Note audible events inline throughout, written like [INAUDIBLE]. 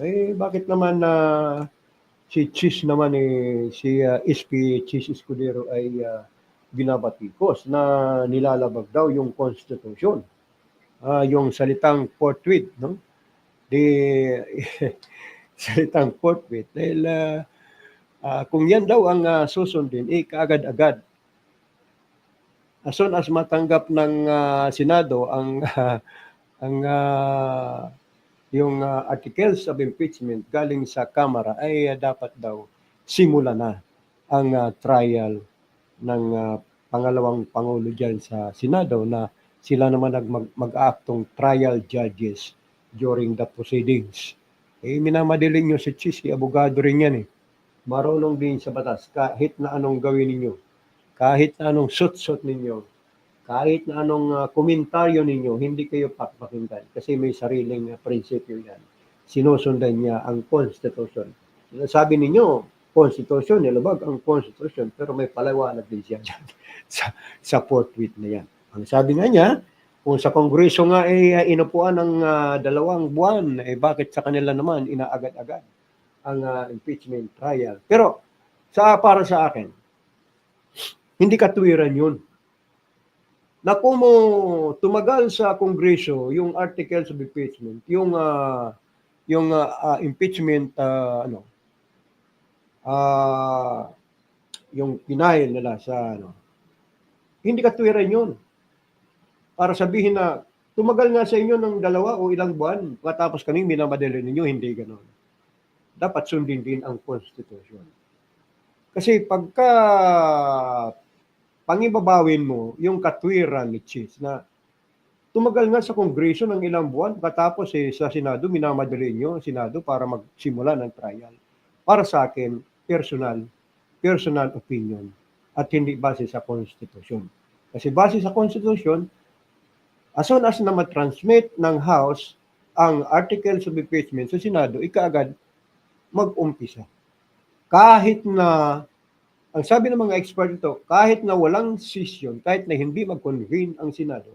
Eh, bakit naman na si Chis naman eh, si uh, SP Chis Escudero ay uh, binabatikos na nilalabag daw yung konstitusyon. Ah, yung salitang forthwith, no? Di [LAUGHS] salitang forthwith dahil ah, ah, kung yan daw ang uh, susundin, eh kaagad-agad. As soon as matanggap ng ah, Senado ang [LAUGHS] ang ah, yung ah, articles of impeachment galing sa Kamara ay ah, dapat daw simula na ang ah, trial ng ah, pangalawang pangulo diyan sa Senado na sila naman nag mag, mag-aaktong trial judges during the proceedings. Eh minamadaling nyo si Chisi, abogado rin yan eh. Marunong din sa batas kahit na anong gawin ninyo. Kahit na anong sut-sut ninyo. Kahit na anong ah, komentaryo ninyo, hindi kayo pakpakinggan kasi may sariling uh, prinsipyo yan. Sinusundan niya ang Constitution. Sabi ninyo, Constitution, nilabag ang Constitution, pero may palawanag din siya [LAUGHS] dyan sa, sa forthwith na yan. Ang sabi nga niya, kung sa Kongreso nga ay uh, inupuan ng ah, dalawang buwan, eh bakit sa kanila naman inaagad-agad ang ah, impeachment trial? Pero sa para sa akin, hindi katuwiran yun. Na kung mo tumagal sa Kongreso yung articles of impeachment, yung ah, yung ah, ah, impeachment ah, ano ah yung pinahil nila sa ano hindi katuwiran yun para sabihin na tumagal nga sa inyo ng dalawa o ilang buwan, matapos kaming minamadali ninyo, hindi ganon. Dapat sundin din ang Constitution. Kasi pagka pangibabawin mo yung katwiran ni Chis na tumagal nga sa Kongreso ng ilang buwan, katapos eh, sa Senado, minamadali nyo ang Senado para magsimula ng trial. Para sa akin, personal, personal opinion at hindi base sa Constitution. Kasi base sa Constitution, as soon as na matransmit ng House ang articles of impeachment sa Senado, ikaagad mag-umpisa. Kahit na, ang sabi ng mga expert ito, kahit na walang session, kahit na hindi mag-convene ang Senado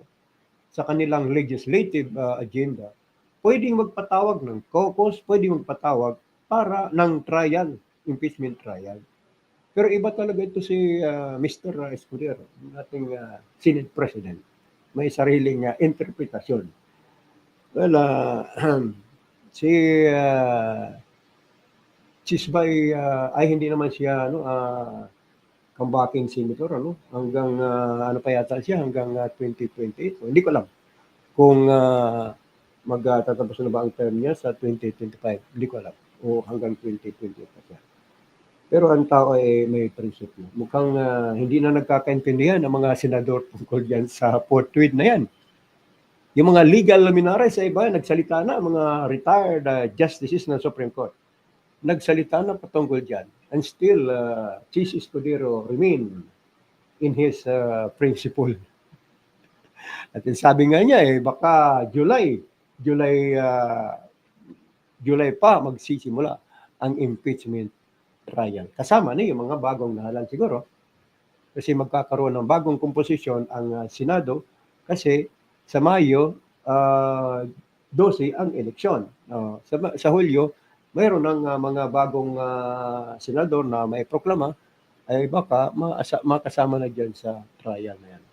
sa kanilang legislative uh, agenda, pwedeng magpatawag ng caucus, pwedeng magpatawag para ng trial, impeachment trial. Pero iba talaga ito si uh, Mr. Escudero, ating uh, Senate President may sariling uh, interpretasyon. Well, uh, [CLEARS THROAT] si uh, Chisbay uh, ay hindi naman siya ano uh, senator ano hanggang uh, ano pa yata siya hanggang uh, 2028 o, hindi ko alam kung uh, magtatapos na ba ang term niya sa 2025 hindi ko alam o hanggang 2028 pa siya pero ang tao ay may prinsipyo. Mukhang uh, hindi na nagkakaintindihan ang mga senador tungkol yan sa forthwith na yan. Yung mga legal luminaries sa iba, nagsalita na, mga retired uh, justices ng Supreme Court. Nagsalita na patungkol dyan. And still, uh, Chis Escudero remain in his uh, principle. [LAUGHS] At sabi nga niya, eh, baka July, July, uh, July pa magsisimula ang impeachment trial. Kasama na yung mga bagong nahalan siguro. Kasi magkakaroon ng bagong komposisyon ang uh, Senado kasi sa Mayo, uh, 12 ang eleksyon. Uh, sa, sa Hulyo, mayroon ng uh, mga bagong uh, senador na may proklama ay baka maasa, makasama na dyan sa trial na yan.